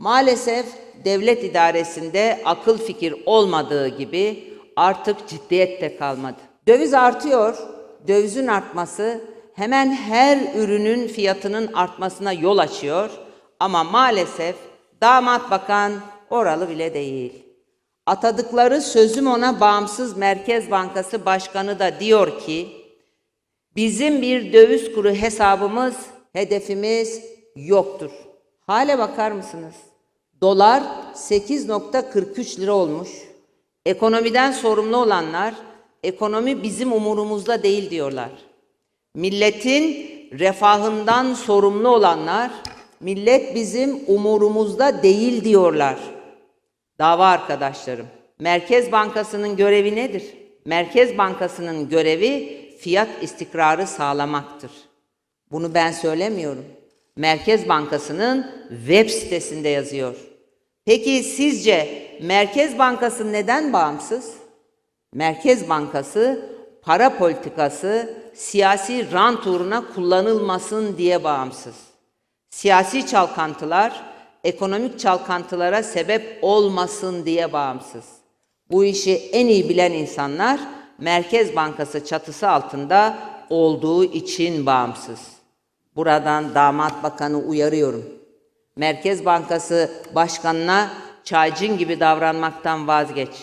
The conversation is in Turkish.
Maalesef devlet idaresinde akıl fikir olmadığı gibi artık ciddiyet de kalmadı. Döviz artıyor. Dövizin artması hemen her ürünün fiyatının artmasına yol açıyor. Ama maalesef damat bakan oralı bile değil. Atadıkları sözüm ona bağımsız Merkez Bankası Başkanı da diyor ki, bizim bir döviz kuru hesabımız, hedefimiz yoktur. Hale bakar mısınız? Dolar 8.43 lira olmuş. Ekonomiden sorumlu olanlar, ekonomi bizim umurumuzda değil diyorlar. Milletin refahından sorumlu olanlar, millet bizim umurumuzda değil diyorlar. Dava arkadaşlarım, Merkez Bankası'nın görevi nedir? Merkez Bankası'nın görevi fiyat istikrarı sağlamaktır. Bunu ben söylemiyorum. Merkez Bankası'nın web sitesinde yazıyor. Peki sizce Merkez Bankası neden bağımsız? Merkez Bankası para politikası siyasi rant uğruna kullanılmasın diye bağımsız. Siyasi çalkantılar ekonomik çalkantılara sebep olmasın diye bağımsız. Bu işi en iyi bilen insanlar Merkez Bankası çatısı altında olduğu için bağımsız. Buradan damat bakanı uyarıyorum. Merkez Bankası başkanına çaycın gibi davranmaktan vazgeç.